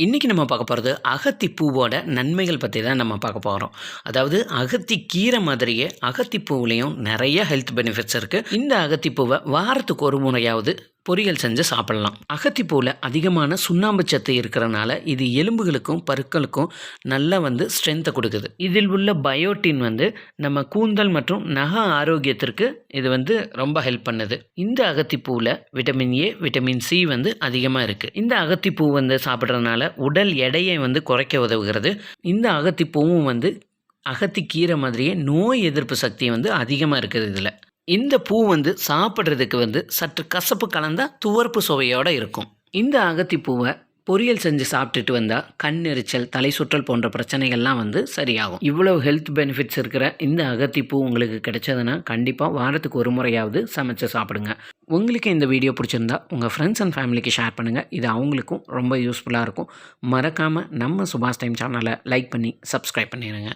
இன்றைக்கி நம்ம பார்க்க போகிறது அகத்தி பூவோட நன்மைகள் பற்றி தான் நம்ம பார்க்க போகிறோம் அதாவது அகத்தி கீரை மாதிரியே அகத்தி பூவிலையும் நிறைய ஹெல்த் பெனிஃபிட்ஸ் இருக்குது இந்த அகத்தி பூவை வாரத்துக்கு ஒரு முறையாவது பொரியல் செஞ்சு சாப்பிடலாம். அகத்திப்பூவில் அதிகமான சுண்ணாம்பு சத்து இருக்கிறனால இது எலும்புகளுக்கும் பருக்களுக்கும் நல்லா வந்து ஸ்ட்ரென்த்தை கொடுக்குது. இதில் உள்ள பயோட்டின் வந்து நம்ம கூந்தல் மற்றும் நக ஆரோக்கியத்திற்கு இது வந்து ரொம்ப ஹெல்ப் பண்ணுது. இந்த அகத்திப்பூவில் விட்டமின் ஏ விட்டமின் சி வந்து அதிகமாக இருக்குது இந்த அகத்திப்பூ வந்து சாப்பிட்றதுனால உடல் எடையை வந்து குறைக்க உதவுகிறது. இந்த அகத்திப்பூவும் வந்து அகத்திக்கீரை மாதிரியே நோய் எதிர்ப்பு சக்தி வந்து அதிகமாக இருக்குது இதில். இந்த பூ வந்து சாப்பிட்றதுக்கு வந்து சற்று கசப்பு கலந்த துவர்ப்பு சுவையோடு இருக்கும். இந்த அகத்தி பூவை பொரியல் செஞ்சு சாப்பிட்டுட்டு வந்தால் கண் எரிச்சல் தலை சுற்றல் போன்ற பிரச்சனைகள்லாம் வந்து சரியாகும். இவ்வளோ ஹெல்த் பெனிஃபிட்ஸ் இருக்கிற இந்த அகத்தி பூ உங்களுக்கு கிடைச்சதுன்னா கண்டிப்பாக வாரத்துக்கு ஒரு முறையாவது சமைச்சு சாப்பிடுங்க. உங்களுக்கு இந்த வீடியோ பிடிச்சிருந்தா உங்கள் ஃப்ரெண்ட்ஸ் அண்ட் ஃபேமிலிக்கு ஷேர் பண்ணுங்கள் இது அவங்களுக்கும் ரொம்ப யூஸ்ஃபுல்லாக இருக்கும். மறக்காமல் நம்ம சுபாஷ் டைம் சேனலை லைக் பண்ணி சப்ஸ்கிரைப் பண்ணிடுங்க